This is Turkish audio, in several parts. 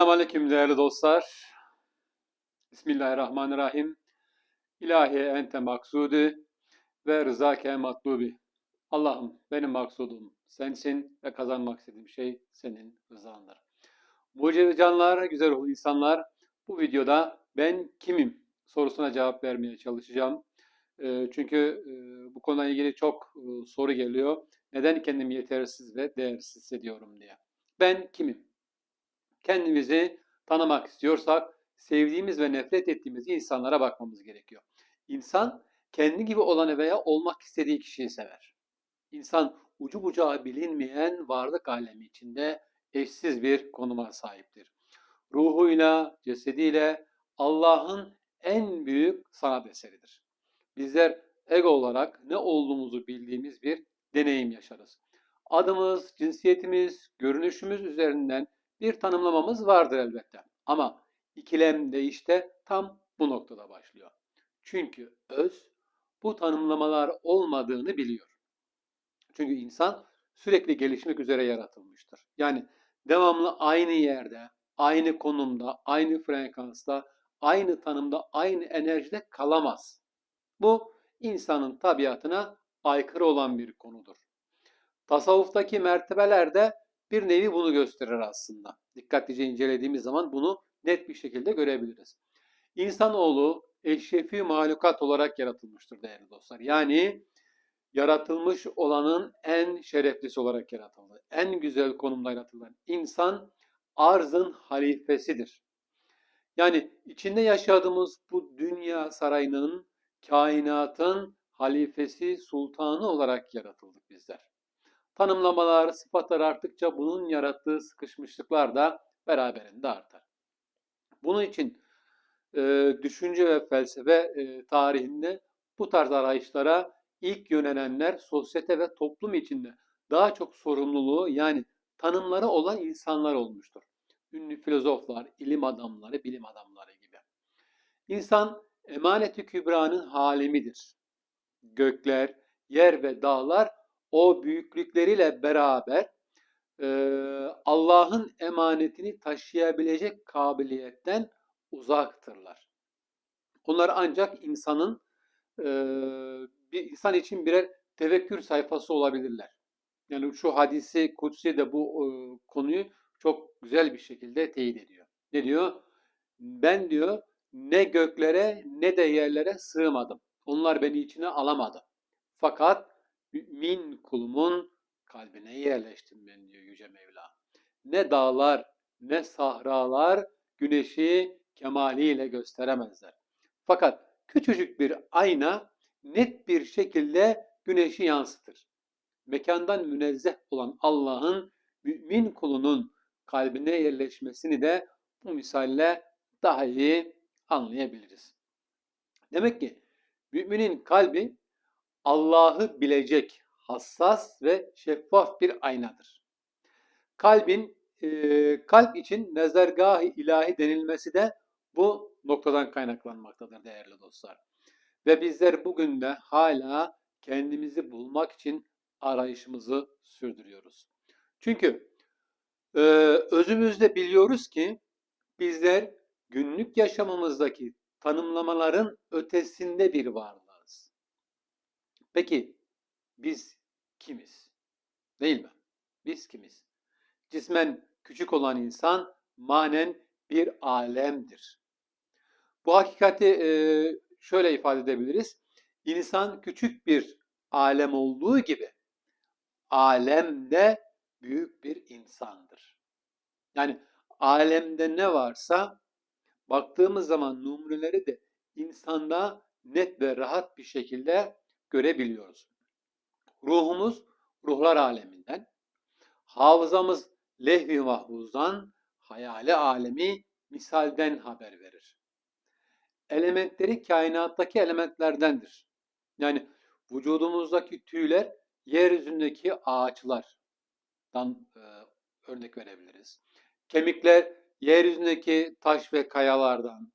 Selamünaleyküm değerli dostlar. Bismillahirrahmanirrahim. İlahi ente maksudi ve rızake matlubi. Allah'ım benim maksudum sensin ve kazanmak istediğim şey senin rızandır. Mucize canlar, güzel ruhlu insanlar bu videoda ben kimim sorusuna cevap vermeye çalışacağım. Ee, çünkü e, bu konuyla ilgili çok e, soru geliyor. Neden kendimi yetersiz ve değersiz hissediyorum diye. Ben kimim? Kendimizi tanımak istiyorsak sevdiğimiz ve nefret ettiğimiz insanlara bakmamız gerekiyor. İnsan kendi gibi olanı veya olmak istediği kişiyi sever. İnsan ucu bucağı bilinmeyen varlık alemi içinde eşsiz bir konuma sahiptir. Ruhuyla, cesediyle Allah'ın en büyük sanat eseridir. Bizler ego olarak ne olduğumuzu bildiğimiz bir deneyim yaşarız. Adımız, cinsiyetimiz, görünüşümüz üzerinden bir tanımlamamız vardır elbette. Ama ikilem de işte tam bu noktada başlıyor. Çünkü öz bu tanımlamalar olmadığını biliyor. Çünkü insan sürekli gelişmek üzere yaratılmıştır. Yani devamlı aynı yerde, aynı konumda, aynı frekansta, aynı tanımda, aynı enerjide kalamaz. Bu insanın tabiatına aykırı olan bir konudur. Tasavvuftaki mertebeler de bir nevi bunu gösterir aslında. Dikkatlice incelediğimiz zaman bunu net bir şekilde görebiliriz. İnsanoğlu eşrefi mahlukat olarak yaratılmıştır değerli dostlar. Yani yaratılmış olanın en şereflisi olarak yaratıldı. En güzel konumda yaratılan insan arzın halifesidir. Yani içinde yaşadığımız bu dünya sarayının, kainatın halifesi, sultanı olarak yaratıldık bizler. Tanımlamalar, sıfatlar arttıkça bunun yarattığı sıkışmışlıklar da beraberinde artar. Bunun için e, düşünce ve felsefe e, tarihinde bu tarz arayışlara ilk yönelenler sosyete ve toplum içinde daha çok sorumluluğu yani tanımları olan insanlar olmuştur. Ünlü filozoflar, ilim adamları, bilim adamları gibi. İnsan emaneti kübranın halimidir. Gökler, yer ve dağlar o büyüklükleriyle beraber e, Allah'ın emanetini taşıyabilecek kabiliyetten uzaktırlar. Onlar ancak insanın e, bir insan için birer tefekkür sayfası olabilirler. Yani şu hadisi kutsi de bu e, konuyu çok güzel bir şekilde teyit ediyor. Ne diyor? Ben diyor ne göklere ne de yerlere sığmadım. Onlar beni içine alamadı. Fakat mümin kulumun kalbine yerleştim ben diyor Yüce Mevla. Ne dağlar ne sahralar güneşi kemaliyle gösteremezler. Fakat küçücük bir ayna net bir şekilde güneşi yansıtır. Mekandan münezzeh olan Allah'ın mümin kulunun kalbine yerleşmesini de bu misalle daha iyi anlayabiliriz. Demek ki müminin kalbi Allah'ı bilecek hassas ve şeffaf bir aynadır. Kalbin e, kalp için nezergah ilahi denilmesi de bu noktadan kaynaklanmaktadır değerli dostlar. Ve bizler bugün de hala kendimizi bulmak için arayışımızı sürdürüyoruz. Çünkü e, özümüzde biliyoruz ki bizler günlük yaşamımızdaki tanımlamaların ötesinde bir varlığız. Peki biz kimiz? Değil mi? Biz kimiz? Cismen küçük olan insan manen bir alemdir. Bu hakikati şöyle ifade edebiliriz. İnsan küçük bir alem olduğu gibi alemde büyük bir insandır. Yani alemde ne varsa baktığımız zaman numuneleri de insanda net ve rahat bir şekilde görebiliyoruz. Ruhumuz ruhlar aleminden, hafızamız lehvi mahfuzdan, hayali alemi misalden haber verir. Elementleri kainattaki elementlerdendir. Yani vücudumuzdaki tüyler yeryüzündeki ağaçlardan e, örnek verebiliriz. Kemikler yeryüzündeki taş ve kayalardan.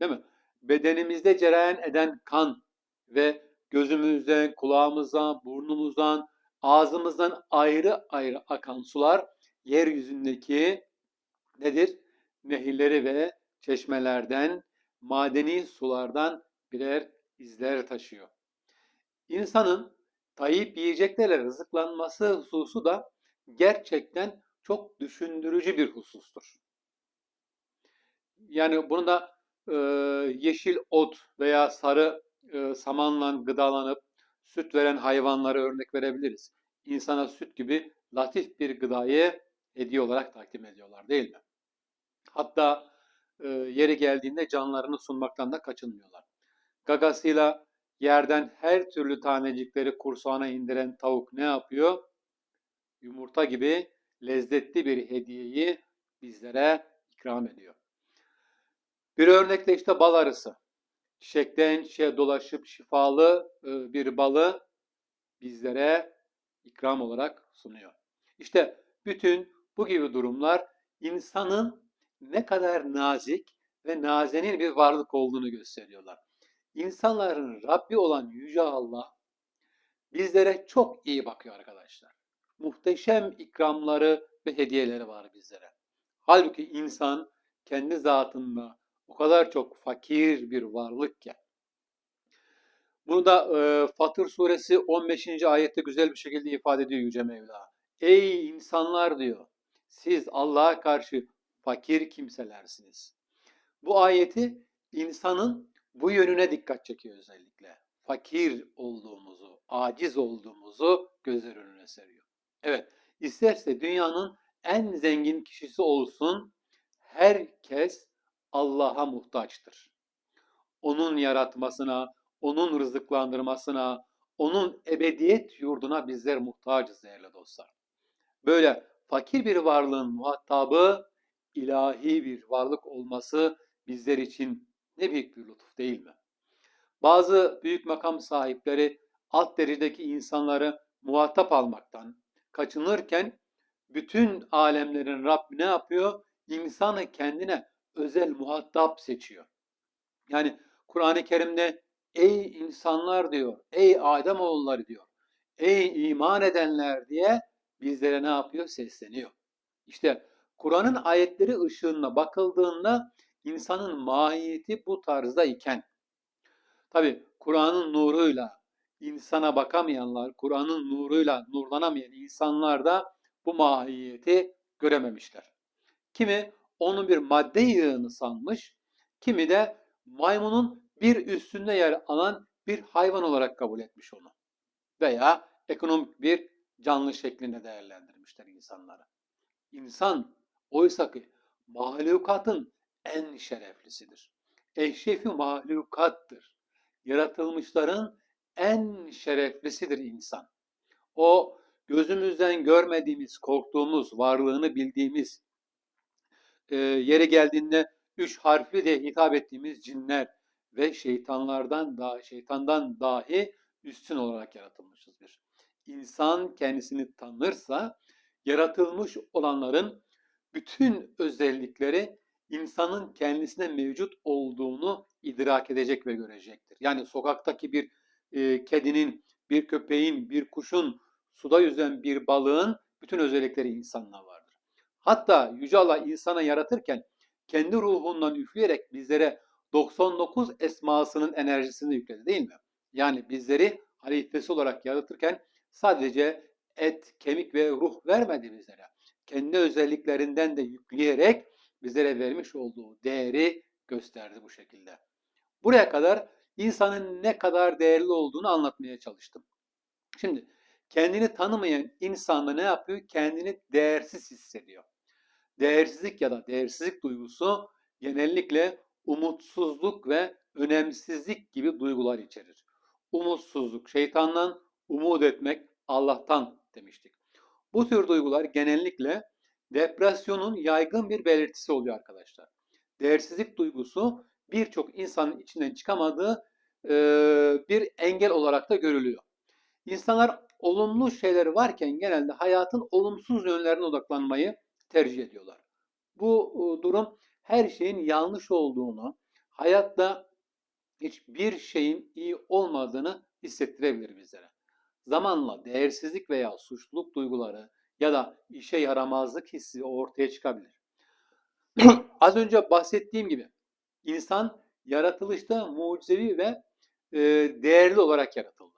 Değil mi? Bedenimizde cereyan eden kan ve gözümüzden, kulağımızdan, burnumuzdan, ağzımızdan ayrı ayrı akan sular yeryüzündeki nedir? nehirleri ve çeşmelerden, madeni sulardan birer izler taşıyor. İnsanın tayyip yiyeceklerle rızıklanması hususu da gerçekten çok düşündürücü bir husustur. Yani bunu da e, yeşil ot veya sarı e, samanla gıdalanıp süt veren hayvanlara örnek verebiliriz. İnsana süt gibi latif bir gıdayı hediye olarak takdim ediyorlar değil mi? Hatta e, yeri geldiğinde canlarını sunmaktan da kaçınmıyorlar. Gagasıyla yerden her türlü tanecikleri kursağına indiren tavuk ne yapıyor? Yumurta gibi lezzetli bir hediyeyi bizlere ikram ediyor. Bir örnek de işte bal arısı. Çiçekten çiçeğe dolaşıp şifalı e, bir balı bizlere ikram olarak sunuyor. İşte bütün bu gibi durumlar insanın ne kadar nazik ve nazenin bir varlık olduğunu gösteriyorlar. İnsanların Rabbi olan Yüce Allah bizlere çok iyi bakıyor arkadaşlar. Muhteşem ikramları ve hediyeleri var bizlere. Halbuki insan kendi zatında o kadar çok fakir bir varlık ki. Bunu da e, Fatır suresi 15. ayette güzel bir şekilde ifade ediyor Yüce Mevla. Ey insanlar diyor, siz Allah'a karşı fakir kimselersiniz. Bu ayeti insanın bu yönüne dikkat çekiyor özellikle. Fakir olduğumuzu, aciz olduğumuzu gözler önüne seriyor. Evet, isterse dünyanın en zengin kişisi olsun, herkes Allah'a muhtaçtır. Onun yaratmasına, onun rızıklandırmasına, onun ebediyet yurduna bizler muhtacız değerli dostlar. Böyle fakir bir varlığın muhatabı ilahi bir varlık olması bizler için ne büyük bir lütuf değil mi? Bazı büyük makam sahipleri alt derecedeki insanları muhatap almaktan kaçınırken bütün alemlerin Rabbi ne yapıyor? İnsanı kendine özel muhatap seçiyor. Yani Kur'an-ı Kerim'de ey insanlar diyor, ey Adem oğulları diyor, ey iman edenler diye bizlere ne yapıyor? Sesleniyor. İşte Kur'an'ın ayetleri ışığına bakıldığında insanın mahiyeti bu tarzda iken, tabi Kur'an'ın nuruyla insana bakamayanlar, Kur'an'ın nuruyla nurlanamayan insanlar da bu mahiyeti görememişler. Kimi onun bir madde yığını sanmış, kimi de maymunun bir üstünde yer alan bir hayvan olarak kabul etmiş onu. Veya ekonomik bir canlı şeklinde değerlendirmişler insanları. İnsan oysa ki mahlukatın en şereflisidir. Eşrefi mahlukattır. Yaratılmışların en şereflisidir insan. O gözümüzden görmediğimiz, korktuğumuz, varlığını bildiğimiz, e, yere geldiğinde üç harfli de hitap ettiğimiz cinler ve şeytanlardan da şeytandan dahi üstün olarak yaratılmışızdır. İnsan kendisini tanırsa yaratılmış olanların bütün özellikleri insanın kendisine mevcut olduğunu idrak edecek ve görecektir. Yani sokaktaki bir e, kedinin, bir köpeğin, bir kuşun, suda yüzen bir balığın bütün özellikleri insanla vardır. Hatta Yüce Allah insana yaratırken kendi ruhundan üfleyerek bizlere 99 esmasının enerjisini yükledi değil mi? Yani bizleri halifesi olarak yaratırken sadece et, kemik ve ruh vermedi bizlere. Kendi özelliklerinden de yükleyerek bizlere vermiş olduğu değeri gösterdi bu şekilde. Buraya kadar insanın ne kadar değerli olduğunu anlatmaya çalıştım. Şimdi kendini tanımayan insan ne yapıyor? Kendini değersiz hissediyor. Değersizlik ya da değersizlik duygusu genellikle umutsuzluk ve önemsizlik gibi duygular içerir. Umutsuzluk şeytandan, umut etmek Allah'tan demiştik. Bu tür duygular genellikle depresyonun yaygın bir belirtisi oluyor arkadaşlar. Değersizlik duygusu birçok insanın içinden çıkamadığı e, bir engel olarak da görülüyor. İnsanlar olumlu şeyleri varken genelde hayatın olumsuz yönlerine odaklanmayı tercih ediyorlar. Bu e, durum her şeyin yanlış olduğunu, hayatta hiçbir şeyin iyi olmadığını hissettirebilir bizlere. Zamanla değersizlik veya suçluluk duyguları ya da işe yaramazlık hissi ortaya çıkabilir. Az önce bahsettiğim gibi insan yaratılışta mucizevi ve e, değerli olarak yaratıldı.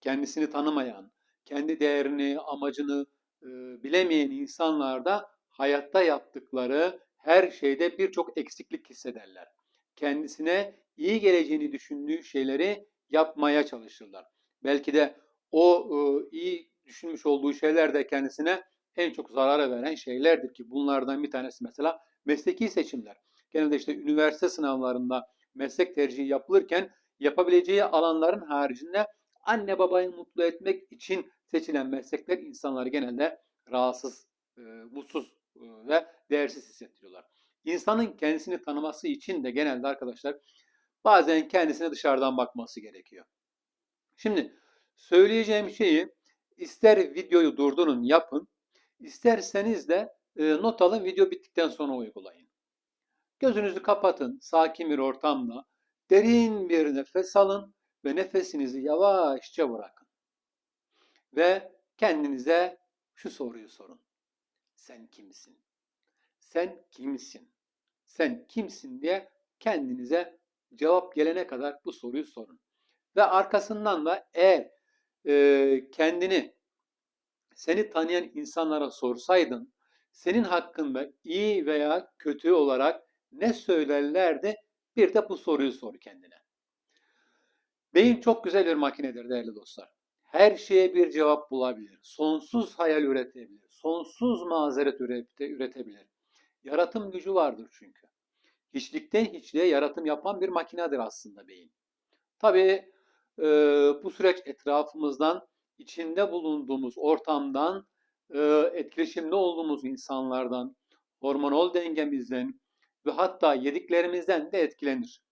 Kendisini tanımayan, kendi değerini, amacını e, bilemeyen insanlarda hayatta yaptıkları her şeyde birçok eksiklik hissederler. Kendisine iyi geleceğini düşündüğü şeyleri yapmaya çalışırlar. Belki de o e, iyi düşünmüş olduğu şeyler de kendisine en çok zarar veren şeylerdir ki bunlardan bir tanesi mesela mesleki seçimler. Genelde işte üniversite sınavlarında meslek tercihi yapılırken yapabileceği alanların haricinde anne babayı mutlu etmek için seçilen meslekler insanları genelde rahatsız, e, mutsuz ve değersiz hissettiriyorlar. İnsanın kendisini tanıması için de genelde arkadaşlar bazen kendisine dışarıdan bakması gerekiyor. Şimdi söyleyeceğim şeyi ister videoyu durdurun yapın, isterseniz de e, not alın video bittikten sonra uygulayın. Gözünüzü kapatın sakin bir ortamda derin bir nefes alın ve nefesinizi yavaşça bırakın. Ve kendinize şu soruyu sorun. Sen kimsin? Sen kimsin? Sen kimsin diye kendinize cevap gelene kadar bu soruyu sorun. Ve arkasından da eğer e, kendini seni tanıyan insanlara sorsaydın senin hakkında iyi veya kötü olarak ne söylerlerdi bir de bu soruyu sor kendine. Beyin çok güzel bir makinedir değerli dostlar. Her şeye bir cevap bulabilir. Sonsuz hayal üretebilir. Sonsuz mazeret üretebilir. Yaratım gücü vardır çünkü. Hiçlikten hiçliğe yaratım yapan bir makinedir aslında beyin. Tabii e, bu süreç etrafımızdan, içinde bulunduğumuz ortamdan, e, etkileşimde olduğumuz insanlardan, hormonal dengemizden ve hatta yediklerimizden de etkilenir.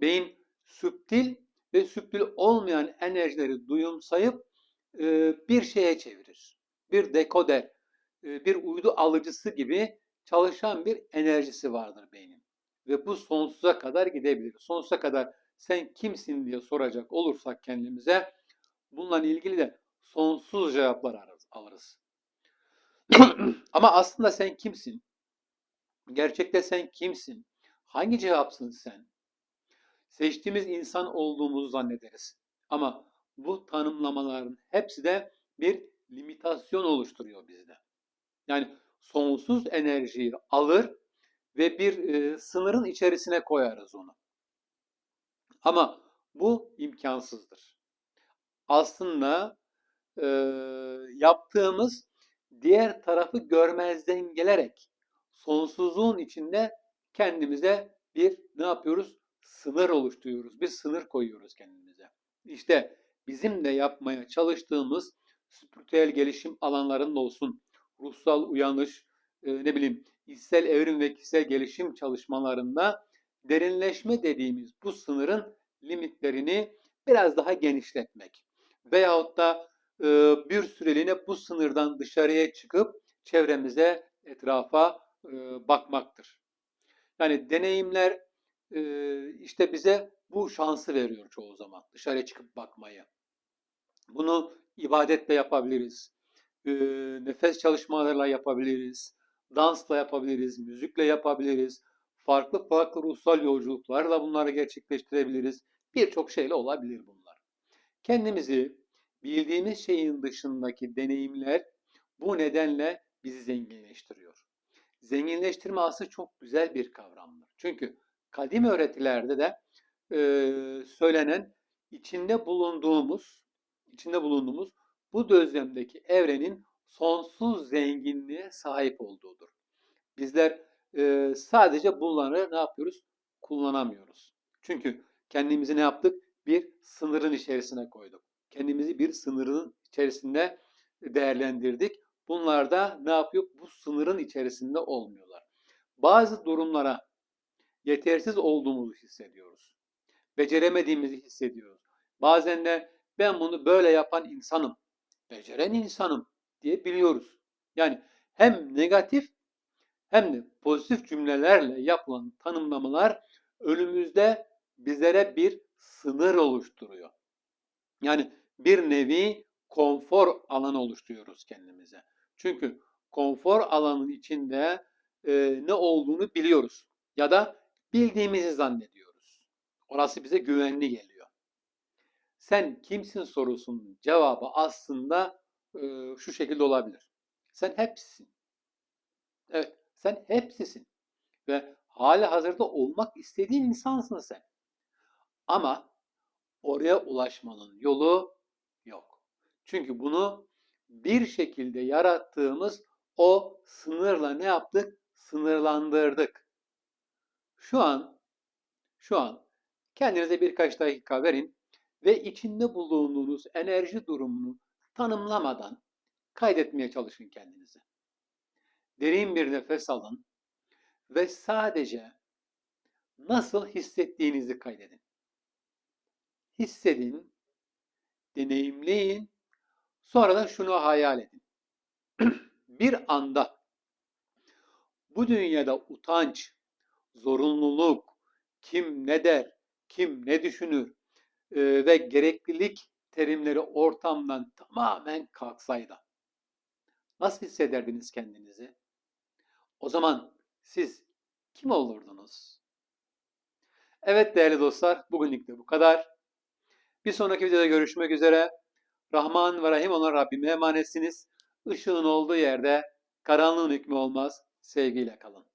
Beyin süptil ve süptil olmayan enerjileri duyumsayıp e, bir şeye çevirir. Bir dekoder, bir uydu alıcısı gibi çalışan bir enerjisi vardır beynin. Ve bu sonsuza kadar gidebilir. Sonsuza kadar sen kimsin diye soracak olursak kendimize bununla ilgili de sonsuz cevaplar alırız. Ama aslında sen kimsin? Gerçekte sen kimsin? Hangi cevapsın sen? Seçtiğimiz insan olduğumuzu zannederiz. Ama bu tanımlamaların hepsi de bir limitasyon oluşturuyor bizde. Yani sonsuz enerjiyi alır ve bir e, sınırın içerisine koyarız onu. Ama bu imkansızdır. Aslında e, yaptığımız diğer tarafı görmezden gelerek sonsuzluğun içinde kendimize bir ne yapıyoruz? Sınır oluşturuyoruz. Bir sınır koyuyoruz kendimize. İşte bizim de yapmaya çalıştığımız spiritüel gelişim alanlarında olsun, ruhsal uyanış, e, ne bileyim, içsel evrim ve kişisel gelişim çalışmalarında derinleşme dediğimiz bu sınırın limitlerini biraz daha genişletmek veyahut da e, bir süreliğine bu sınırdan dışarıya çıkıp çevremize, etrafa e, bakmaktır. Yani deneyimler e, işte bize bu şansı veriyor çoğu zaman dışarıya çıkıp bakmayı. Bunu ibadetle yapabiliriz, e, nefes çalışmalarıyla yapabiliriz, dansla yapabiliriz, müzikle yapabiliriz, farklı farklı ruhsal yolculuklarla bunları gerçekleştirebiliriz. Birçok şeyle olabilir bunlar. Kendimizi bildiğimiz şeyin dışındaki deneyimler bu nedenle bizi zenginleştiriyor. Zenginleştirme aslında çok güzel bir kavramdır. Çünkü kadim öğretilerde de e, söylenen içinde bulunduğumuz içinde bulunduğumuz bu düzlemdeki evrenin sonsuz zenginliğe sahip olduğudur. Bizler e, sadece bunları ne yapıyoruz? Kullanamıyoruz. Çünkü kendimizi ne yaptık? Bir sınırın içerisine koyduk. Kendimizi bir sınırın içerisinde değerlendirdik. Bunlar da ne yapıyor? Bu sınırın içerisinde olmuyorlar. Bazı durumlara yetersiz olduğumuzu hissediyoruz. Beceremediğimizi hissediyoruz. Bazen de ben bunu böyle yapan insanım, beceren insanım diye biliyoruz. Yani hem negatif hem de pozitif cümlelerle yapılan tanımlamalar önümüzde bizlere bir sınır oluşturuyor. Yani bir nevi konfor alanı oluşturuyoruz kendimize. Çünkü konfor alanının içinde e, ne olduğunu biliyoruz. Ya da bildiğimizi zannediyoruz. Orası bize güvenli geliyor. Sen kimsin sorusunun cevabı aslında e, şu şekilde olabilir. Sen hepsisin. Evet, sen hepsisin. Ve hali hazırda olmak istediğin insansın sen. Ama oraya ulaşmanın yolu yok. Çünkü bunu bir şekilde yarattığımız o sınırla ne yaptık? Sınırlandırdık. Şu an şu an kendinize birkaç dakika verin ve içinde bulunduğunuz enerji durumunu tanımlamadan kaydetmeye çalışın kendinize. Derin bir nefes alın ve sadece nasıl hissettiğinizi kaydedin. Hissedin, deneyimleyin, sonra da şunu hayal edin. bir anda bu dünyada utanç, zorunluluk, kim ne der, kim ne düşünür ve gereklilik terimleri ortamdan tamamen kalksaydı. Nasıl hissederdiniz kendinizi? O zaman siz kim olurdunuz? Evet değerli dostlar, bugünlük de bu kadar. Bir sonraki videoda görüşmek üzere. Rahman ve Rahim olan Rabbime emanetsiniz. Işığın olduğu yerde karanlığın hükmü olmaz. Sevgiyle kalın.